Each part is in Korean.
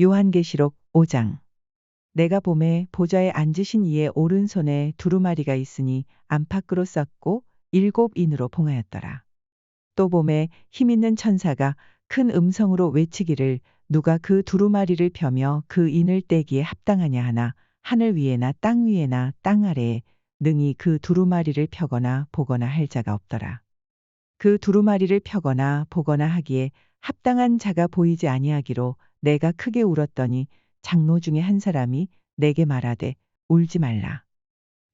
요한계시록 5장 내가 봄에 보좌에 앉으신 이의 오른손에 두루마리가 있으니 안팎으로 썼고 일곱 인으로 봉하였더라. 또 봄에 힘있는 천사가 큰 음성으로 외치기를 누가 그 두루마리를 펴며 그 인을 떼기에 합당하냐 하나 하늘 위에나 땅 위에나 땅 아래에 능히 그 두루마리를 펴거나 보거나 할 자가 없더라. 그 두루마리를 펴거나 보거나 하기에 합당한 자가 보이지 아니하기로 내가 크게 울었더니 장로 중에 한 사람이 내게 말하되 울지 말라.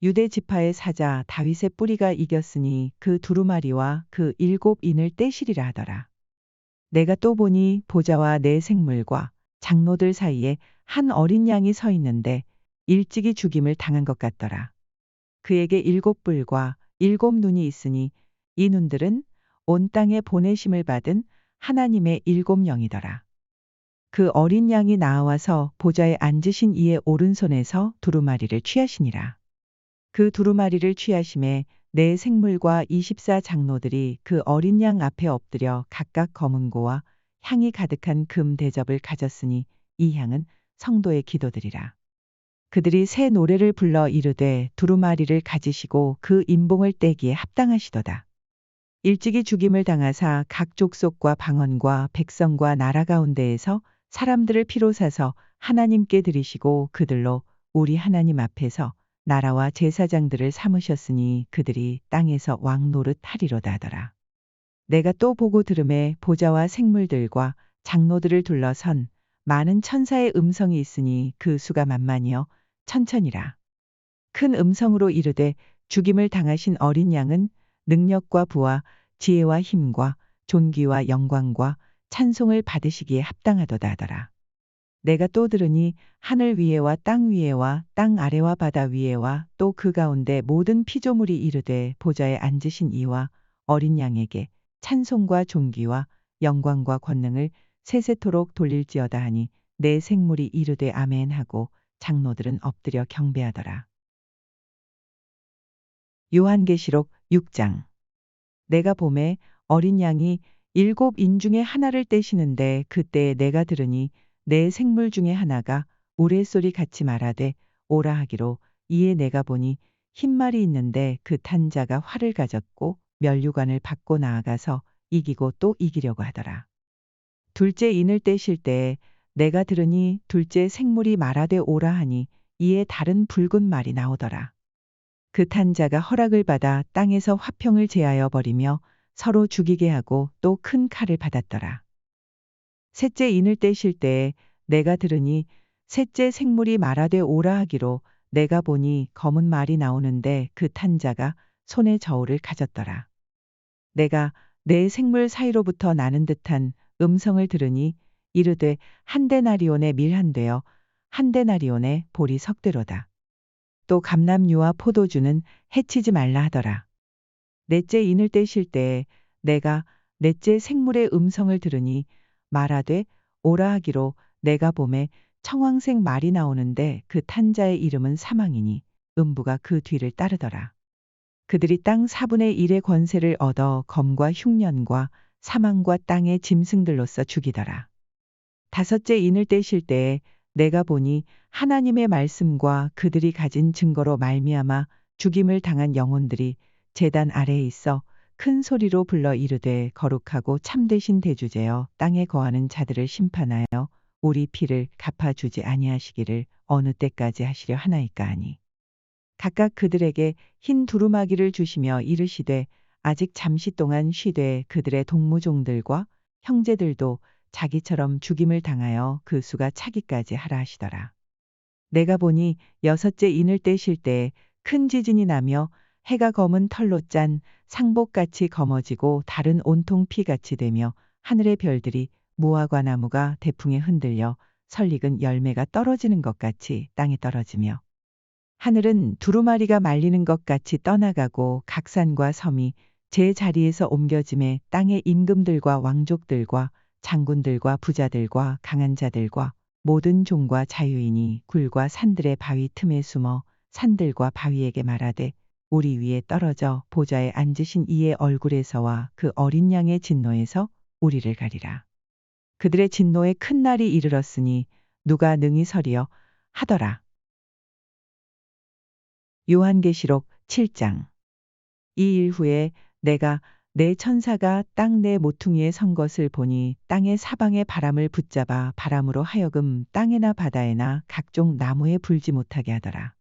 유대 지파의 사자 다윗의 뿌리가 이겼으니 그 두루마리와 그 일곱 인을 떼시리라 하더라. 내가 또 보니 보좌와 내 생물과 장로들 사이에 한 어린 양이 서 있는데 일찍이 죽임을 당한 것 같더라. 그에게 일곱 뿔과 일곱 눈이 있으니 이 눈들은 온 땅에 보내심을 받은 하나님의 일곱 영이더라. 그 어린 양이 나와서 보좌에 앉으신 이의 오른손에서 두루마리를 취하시니라. 그 두루마리를 취하심에 내 생물과 24 장로들이 그 어린 양 앞에 엎드려 각각 검은 고와 향이 가득한 금 대접을 가졌으니 이 향은 성도의 기도들이라. 그들이 새 노래를 불러 이르되 두루마리를 가지시고 그 인봉을 떼기에 합당하시도다. 일찍이 죽임을 당하사 각 족속과 방언과 백성과 나라 가운데에서 사람들을 피로 사서 하나님께 드리시고 그들로 우리 하나님 앞에서 나라와 제사장들을 삼으셨으니 그들이 땅에서 왕 노릇 하리로다 하더라. 내가 또 보고 들음에 보좌와 생물들과 장로들을 둘러선 많은 천사의 음성이 있으니 그 수가 만만이여 천천이라. 큰 음성으로 이르되 죽임을 당하신 어린 양은 능력과 부와 지혜와 힘과 존귀와 영광과 찬송을 받으시기에 합당하도다 하더라. 내가 또 들으니 하늘 위에와 땅 위에와 땅 아래와 바다 위에와 또 그 가운데 모든 피조물이 이르되 보좌에 앉으신 이와 어린 양에게 찬송과 존귀와 영광과 권능을 세세토록 돌릴지어다 하니 내 생물이 이르되 아멘 하고 장로들은 엎드려 경배하더라. 요한계시록 6장 내가 봄에 어린 양이 일곱 인 중에 하나를 떼시는데 그때 내가 들으니 내 생물 중에 하나가 우레소리 같이 말하되 오라 하기로 이에 내가 보니 흰 말이 있는데 그 탄자가 활을 가졌고 면류관을 받고 나아가서 이기고 또 이기려고 하더라. 둘째 인을 떼실 때에 내가 들으니 둘째 생물이 말하되 오라 하니 이에 다른 붉은 말이 나오더라. 그 탄자가 허락을 받아 땅에서 화평을 제하여 버리며 서로 죽이게 하고 또 큰 칼을 받았더라. 셋째 인을 떼실 때에 내가 들으니 셋째 생물이 말하되 오라 하기로 내가 보니 검은 말이 나오는데 그 탄자가 손에 저울을 가졌더라. 내가 내 생물 사이로부터 나는 듯한 음성을 들으니 이르되 한 데나리온에 밀한되어 한 데나리온에 볼이 석대로다. 또 감남유와 포도주는 해치지 말라 하더라. 넷째 인을 떼실 때에 내가 넷째 생물의 음성을 들으니 말하되 오라 하기로 내가 봄에 청황색 말이 나오는데 그 탄자의 이름은 사망이니 음부가 그 뒤를 따르더라. 그들이 땅 4분의 1의 권세를 얻어 검과 흉년과 사망과 땅의 짐승들로서 죽이더라. 다섯째 인을 떼실 때에 내가 보니 하나님의 말씀과 그들이 가진 증거로 말미암아 죽임을 당한 영혼들이 재단 아래에 있어 큰 소리로 불러 이르되 거룩하고 참되신 대주제여 땅에 거하는 자들을 심판하여 우리 피를 갚아주지 아니하시기를 어느 때까지 하시려 하나이까 하니. 각각 그들에게 흰 두루마기를 주시며 이르시되 아직 잠시 동안 쉬되 그들의 동무종들과 형제들도 자기처럼 죽임을 당하여 그 수가 차기까지 하라 하시더라. 내가 보니 여섯째 인을 떼실 때에 큰 지진이 나며 해가 검은 털로 짠 상복같이 검어지고 다른 온통 피같이 되며 하늘의 별들이 무화과 나무가 대풍에 흔들려 설익은 열매가 떨어지는 것 같이 땅에 떨어지며 하늘은 두루마리가 말리는 것 같이 떠나가고 각 산과 섬이 제 자리에서 옮겨짐에 땅의 임금들과 왕족들과 장군들과 부자들과 강한 자들과 모든 종과 자유인이 굴과 산들의 바위 틈에 숨어 산들과 바위에게 말하되 우리 위에 떨어져 보좌에 앉으신 이의 얼굴에서와 그 어린 양의 진노에서 우리를 가리라. 그들의 진노에 큰 날이 이르렀으니 누가 능히 서리여 하더라. 요한계시록 7장 이 일 후에 내가 내 천사가 땅 내 모퉁이에 선 것을 보니 땅의 사방의 바람을 붙잡아 바람으로 하여금 땅에나 바다에나 각종 나무에 불지 못하게 하더라.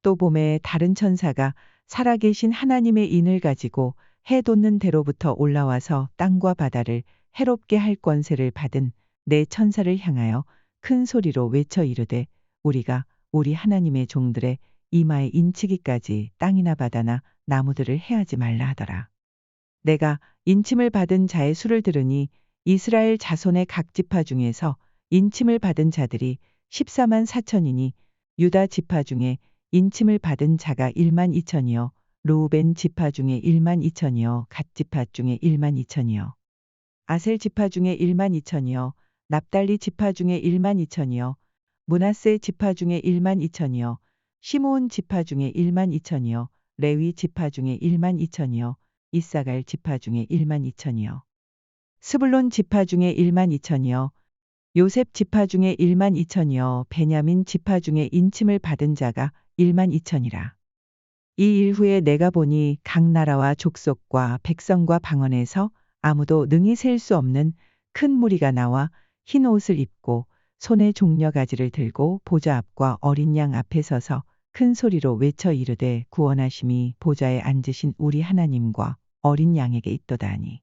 또 봄에 다른 천사가 살아계신 하나님의 인을 가지고 해 돋는 대로부터 올라와서 땅과 바다를 해롭게 할 권세를 받은 내 천사를 향하여 큰 소리로 외쳐 이르되 우리가 우리 하나님의 종들의 이마에 인치기까지 땅이나 바다나 나무들을 해하지 말라 하더라. 내가 인침을 받은 자의 수를 들으니 이스라엘 자손의 각 지파 중에서 인침을 받은 자들이 14만 4천이니 유다 지파 중에 인침을 받은 자가 1만 2천이요 루벤 지파 중에 1만 2천이요 갓 지파 중에 1만 2천이요. 아셀 지파 중에 1만 2천이요 납달리 지파 중에 1만 2천이요 문하세 지파 중에 1만 2천이요 시므온 지파 중에 1만 2천이요 레위 지파 중에 1만 2천이요 이사갈 지파 중에 1만 2천이요. 스불론 지파 중에 1만 2천이요. 요셉 지파 중에 1만 2천이요. 베냐민 지파 중에 인침을 받은 자가 1만 2천이라. 이 일 후에 내가 보니 각 나라와 족속과 백성과 방언에서 아무도 능히 셀 수 없는 큰 무리가 나와 흰 옷을 입고 손에 종려 가지를 들고 보좌 앞과 어린 양 앞에 서서 큰 소리로 외쳐 이르되 구원하심이 보좌에 앉으신 우리 하나님과 어린 양에게 있도다니.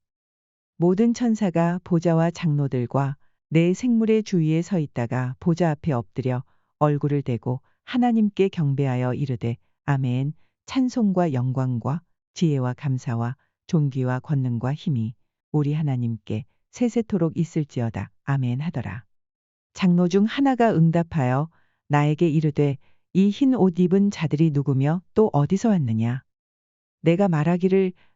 모든 천사가 보좌와 장로들과 내 생물의 주위에 서 있다가 보좌 앞에 엎드려 얼굴을 대고 하나님께 경배하여 이르되 아멘 찬송과 영광과 지혜와 감사와 존귀와 권능과 힘이 우리 하나님께 세세토록 있을지어다 아멘 하더라. 장로 중 하나가 응답하여 나에게 이르되 이 흰 옷 입은 자들이 누구며 또 어디서 왔느냐. 내가 말하기를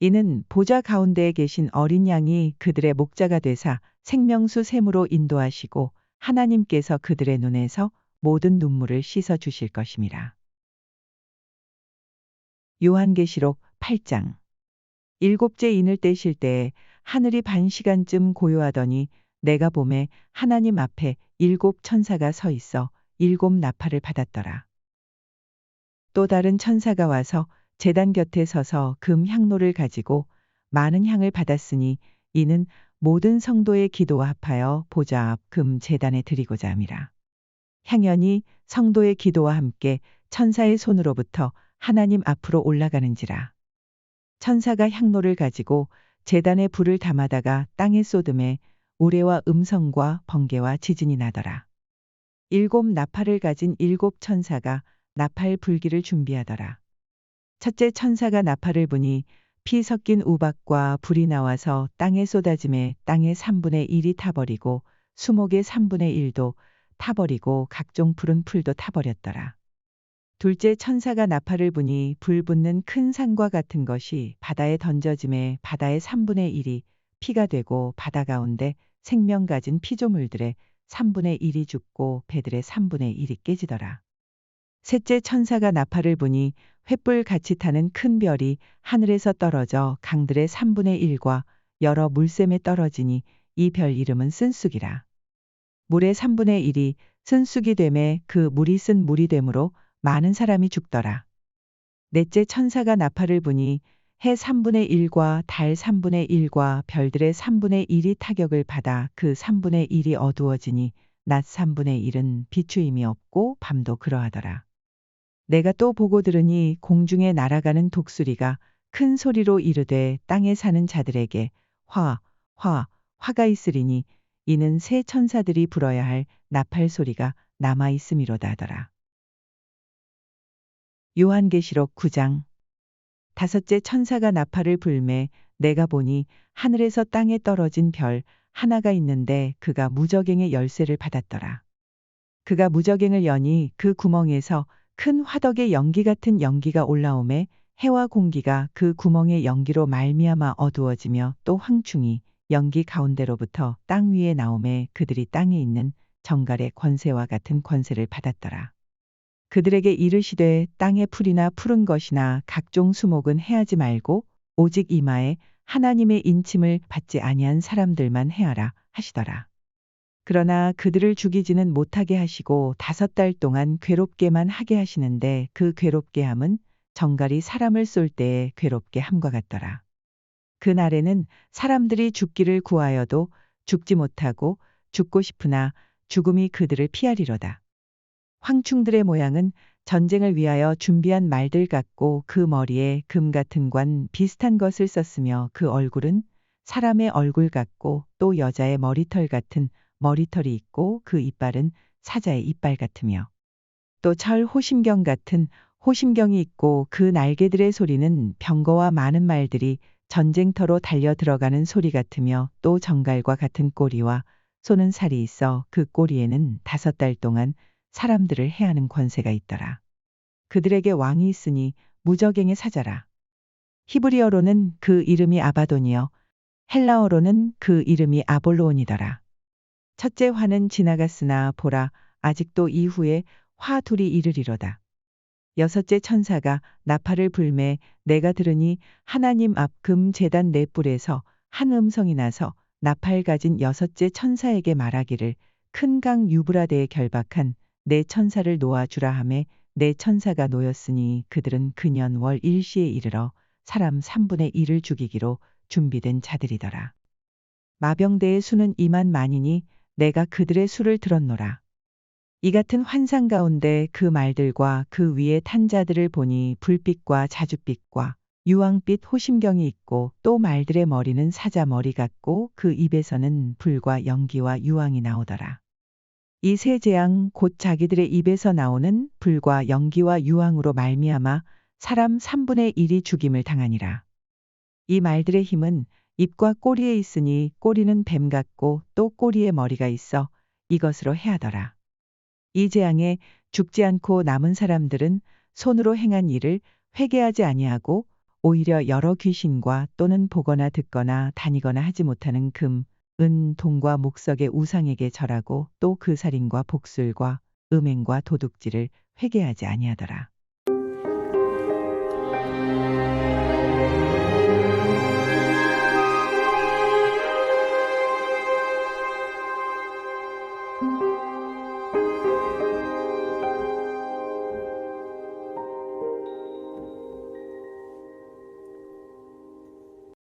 이는 보좌 가운데에 계신 어린 양이 그들의 목자가 되사 생명수 샘으로 인도하시고 하나님께서 그들의 눈에서 모든 눈물을 씻어 주실 것임이라. 요한계시록 8장 일곱째 인을 떼실 때에 하늘이 반 시간쯤 고요하더니 내가 봄에 하나님 앞에 일곱 천사가 서 있어 일곱 나팔을 받았더라. 또 다른 천사가 와서 재단 곁에 서서 금 향로를 가지고 많은 향을 받았으니 이는 모든 성도의 기도와 합하여 보좌 앞 금 재단에 드리고자 함이라. 향연이 성도의 기도와 함께 천사의 손으로부터 하나님 앞으로 올라가는지라. 천사가 향로를 가지고 재단에 불을 담아다가 땅에 쏟음에 우레와 음성과 번개와 지진이 나더라. 일곱 나팔을 가진 일곱 천사가 나팔 불기를 준비하더라. 첫째 천사가 나팔을 부니 피 섞인 우박과 불이 나와서 땅에 쏟아짐에 땅의 3분의 1이 타버리고 수목의 3분의 1도 타버리고 각종 푸른 풀도 타버렸더라. 둘째 천사가 나팔을 부니 불 붙는 큰 산과 같은 것이 바다에 던져짐에 바다의 3분의 1이 피가 되고 바다 가운데 생명 가진 피조물들의 3분의 1이 죽고 배들의 3분의 1이 깨지더라. 셋째 천사가 나팔을 부니 횃불 같이 타는 큰 별이 하늘에서 떨어져 강들의 3분의 1과 여러 물샘에 떨어지니 이 별 이름은 쓴쑥이라. 물의 3분의 1이 쓴쑥이 됨에 그 물이 쓴 물이 되므로 많은 사람이 죽더라. 넷째 천사가 나팔을 부니 해 3분의 1과 달 3분의 1과 별들의 3분의 1이 타격을 받아 그 3분의 1이 어두워지니 낮 3분의 1은 비추임이 없고 밤도 그러하더라. 내가 또 보고 들으니 공중에 날아가는 독수리가 큰 소리로 이르되 땅에 사는 자들에게 화, 화, 화가 있으리니 이는 새 천사들이 불어야 할 나팔 소리가 남아 있음이로다 하더라. 요한계시록 9장 다섯째 천사가 나팔을 불매 내가 보니 하늘에서 땅에 떨어진 별 하나가 있는데 그가 무저갱의 열쇠를 받았더라. 그가 무저갱을 여니 그 구멍에서 큰 화덕의 연기 같은 연기가 올라오매 해와 공기가 그 구멍의 연기로 말미암아 어두워지며 또 황충이 연기 가운데로부터 땅 위에 나오매 그들이 땅에 있는 정갈의 권세와 같은 권세를 받았더라. 그들에게 이르시되 땅의 풀이나 푸른 것이나 각종 수목은 해하지 말고 오직 이마에 하나님의 인침을 받지 아니한 사람들만 해하라 하시더라. 그러나 그들을 죽이지는 못하게 하시고 다섯 달 동안 괴롭게만 하게 하시는데 그 괴롭게 함은 정갈이 사람을 쏠 때에 괴롭게 함과 같더라. 그날에는 사람들이 죽기를 구하여도 죽지 못하고 죽고 싶으나 죽음이 그들을 피하리로다. 황충들의 모양은 전쟁을 위하여 준비한 말들 같고 그 머리에 금 같은 관 비슷한 것을 썼으며 그 얼굴은 사람의 얼굴 같고 또 여자의 머리털 같은 머리털이 있고 그 이빨은 사자의 이빨 같으며 또 철 호심경 같은 호심경이 있고 그 날개들의 소리는 병거와 많은 말들이 전쟁터로 달려 들어가는 소리 같으며 또 정갈과 같은 꼬리와 쏘는 살이 있어 그 꼬리에는 다섯 달 동안 사람들을 해하는 권세가 있더라. 그들에게 왕이 있으니 무적행의 사자라. 히브리어로는 그 이름이 아바돈이요. 헬라어로는 그 이름이 아볼로온이더라. 첫째 화는 지나갔으나 보라 아직도 이후에 화 둘이 이르리로다. 여섯째 천사가 나팔을 불매 내가 들으니 하나님 앞금 재단 네 뿔에서 한 음성이 나서 나팔 가진 여섯째 천사에게 말하기를 큰 강 유브라데에 결박한 내 천사를 놓아주라 하매 내 천사가 놓였으니 그들은 그년 월 일시에 이르러 사람 3분의 1을 죽이기로 준비된 자들이더라. 마병대의 수는 2만 만이니 내가 그들의 수를 들었노라. 이 같은 환상 가운데 그 말들과 그 위에 탄 자들을 보니 불빛과 자줏빛과 유황빛 호심경이 있고 또 말들의 머리는 사자 머리 같고 그 입에서는 불과 연기와 유황이 나오더라. 이 세 재앙 곧 자기들의 입에서 나오는 불과 연기와 유황으로 말미암아 사람 3분의 1이 죽임을 당하니라. 이 말들의 힘은 입과 꼬리에 있으니 꼬리는 뱀 같고 또 꼬리에 머리가 있어 이것으로 해하더라. 이 재앙에 죽지 않고 남은 사람들은 손으로 행한 일을 회개하지 아니하고 오히려 여러 귀신과 또는 보거나 듣거나 다니거나 하지 못하는 금, 은, 동과 목석의 우상에게 절하고 또 그 살인과 복술과 음행과 도둑질을 회개하지 아니하더라.